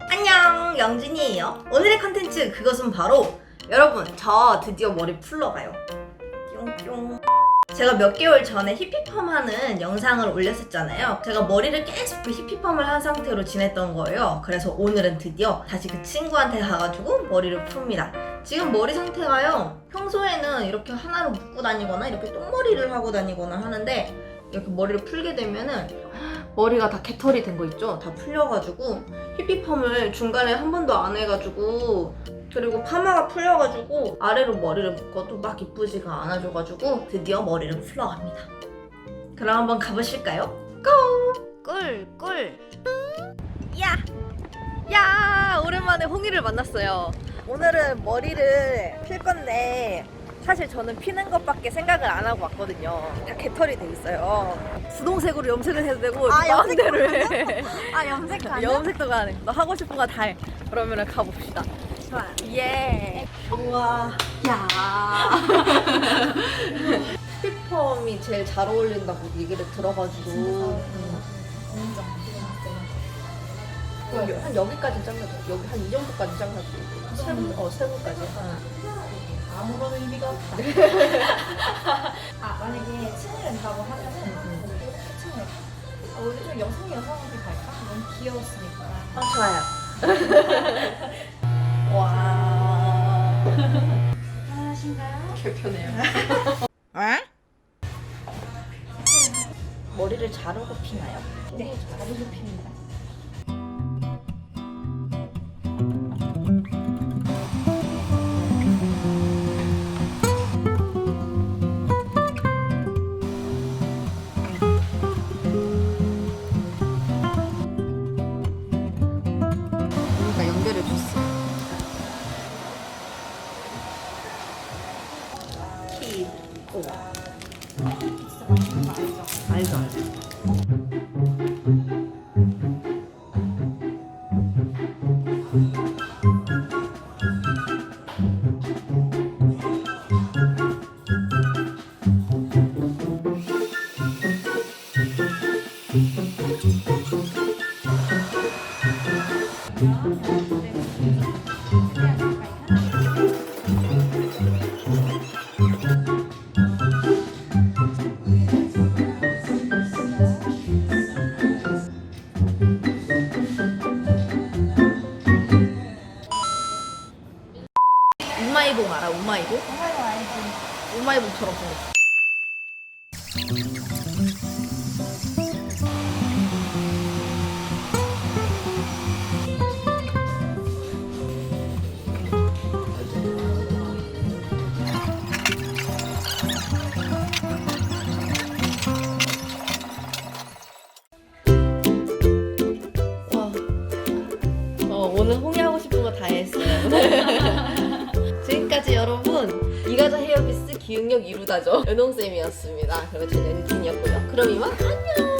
안녕 영준이에요. 오늘의 컨텐츠 그것은 바로 여러분 저 드디어 머리 풀러 가요. 뿅뿅. 제가 몇 개월 전에 히피펌 하는 영상을 올렸었잖아요. 제가 머리를 계속 그 히피펌을 한 상태로 지냈던 거예요. 그래서 오늘은 드디어 다시 그 친구한테 가가지고 머리를 풉니다. 지금 머리 상태가요 평소에는 이렇게 하나로 묶고 다니거나 이렇게 똥머리를 하고 다니거나 하는데 이렇게 머리를 풀게 되면은 머리가 다 개털이 된 거 있죠? 다 풀려가지고 히피펌을 중간에 한 번도 안 해가지고 그리고 파마가 풀려가지고 아래로 머리를 묶어도 막 이쁘지가 않아져가지고 드디어 머리를 풀러 갑니다. 그럼 한번 가보실까요? 고! 꿀! 꿀! 야! 야! 오랜만에 홍이를 만났어요. 오늘은 머리를 필 건데 사실 저는 피는 것밖에 생각을 안 하고 왔거든요. 다 개털이 돼 있어요. 분홍색으로 염색을 해도 되고 아, 마음대로 해. 아 염색 가능? 염색도 가능. 너 하고 싶은 거 다 해. 그러면은 가봅시다. 좋아요. 예. 우와. 야. 스피펌이 제일 잘 어울린다고 얘기를 들어가지고. 음. 인정. 여기, 한 여기까지 잘라줘. 여기 한 이 정도까지 잘라줘. 세부, 어, 세부까지. 아무런 의미가 없다. 아 만약에 층을 낸다고 하면은 그래도 층을. 아, 우리 좀 여성 여성한테 갈까? 너무 귀여웠으니까. 아, 좋아요. 와. 하신가요? 개편해요. 머리를 자르고 피나요? 네, 자르고 핍니다. 키. 오. 진짜 맛있는 거 알죠? 알죠, 알죠. 우마 우마이봉? 정말로 알지. 우마이봉처럼 생겼어. 와. 어, 오늘 홍이 하고 싶은 거 다 했어요. 기억력 이루다죠. 연홍쌤이었습니다. 그리고 저는 엔진이었고요. 그럼 이만 안녕